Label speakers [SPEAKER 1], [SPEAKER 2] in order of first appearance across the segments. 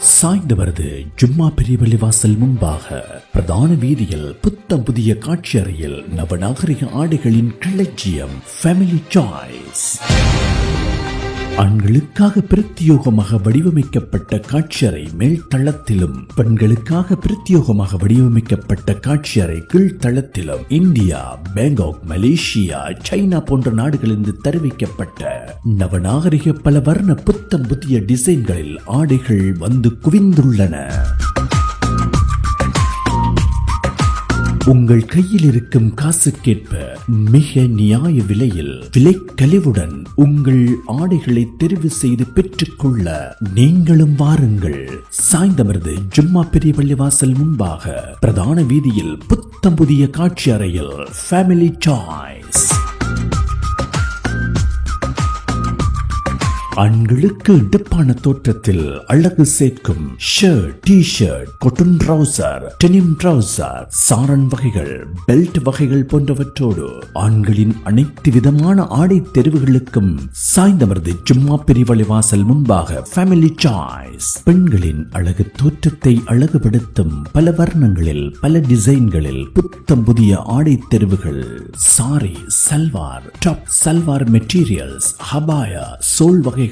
[SPEAKER 1] சாய்ந்தவரது ஜும்மா பெரிய வாசல் முன்பாக. பிரதான வீதியில் புத்தம் புதிய காட்சி அறையில் நவநாகரிக ஆடைகளின் களஞ்சியம் ஃபேமிலி சாய்ஸ் ஆண்களுக்காக பிரத்யோகமாக வடிவமைக்கப்பட்ட காட்சியறை மேல்தளத்திலும் பெண்களுக்காக பிரத்யோகமாக வடிவமைக்கப்பட்ட காட்சியறை கீழ்த்தளத்திலும் இந்தியா பேங்காக் மலேசியா சைனா போன்ற நாடுகளிலிருந்து தெரிவிக்கப்பட்ட நவநாகரிக பல வர்ண புத்தம் புதிய டிசைன்களில் ஆடைகள் வந்து குவிந்துள்ளன. உங்கள் கையில் இருக்கும் காசுக்கேற்ப மிக நியாய விலையில் விலை கழிவுடன் உங்கள் ஆடைகளை தெரிவு செய்து பெற்றுக்கொள்ள நீங்களும் வாருங்கள். சாய்ந்தமர்ந்து ஜும்மா பெரிய பள்ளிவாசல் முன்பாக பிரதான வீதியில் புத்தம் புதிய காட்சி அறையில் ஃபேமிலி சாய்ஸ் ஆண்களுக்கு இடுப்பான தோற்றத்தில் அழகு சேர்க்கும் shirt t shirt cotton trouser denim trouser சாரன் வகைகள் பெல்ட் வகைகள் போன்றவற்றோடு ஆண்களின் அனைத்து விதமான ஆடை தெரிவுகளுக்கும் சாய்ந்தமர்ந்து ஜும்மா பிரிவலை வாசல் முன்பாக ஃபேமிலி சாய்ஸ் பெண்களின் அழகு தோற்றத்தை அழகுபடுத்தும் பல வர்ணங்களில் பல டிசைன்களில் புத்தம் புதிய ஆடை தெரிவுகள். சாரி சல்வார் டாப் சல்வார் மெட்டீரியல்ஸ் ஹபாயா சோல் வகைகள்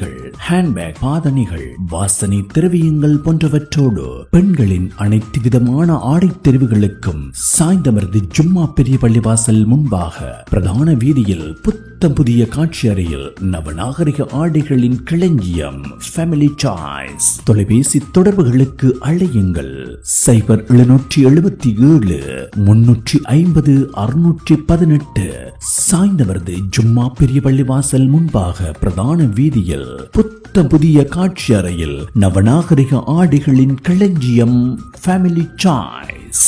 [SPEAKER 1] ஹேண்ட்பேக் பாதணிகள் வாசனை திரவியங்கள் போன்றவற்றோடு பெண்களின் அனைத்து விதமான ஆடை தெரிவுகளுக்கும் சாய்ந்தமர்ந்து ஜும்மா பெரிய பள்ளிவாசல் முன்பாக பிரதான வீதியில் புத்தம் புதிய காட்சி அறையில் நவநாகரிக ஆடைகளின் கிளஞ்சியம் ஃபேமிலி சாய்ஸ் தொலைபேசி தொடர்புகளுக்கு அழையுங்கள். சைபர் எழுநூற்றி எழுபத்தி ஏழு முன்னூற்றி ஐம்பது அறுநூற்றி பதினெட்டு. சாய்ந்தவரது ஜும்மா பெரிய பள்ளிவாசல் முன்பாக பிரதான வீதியில் புத்த புதிய காட்சி அறையில் நவநாகரிக ஆடைகளின் களஞ்சியம் ஃபேமிலி சாய்ஸ்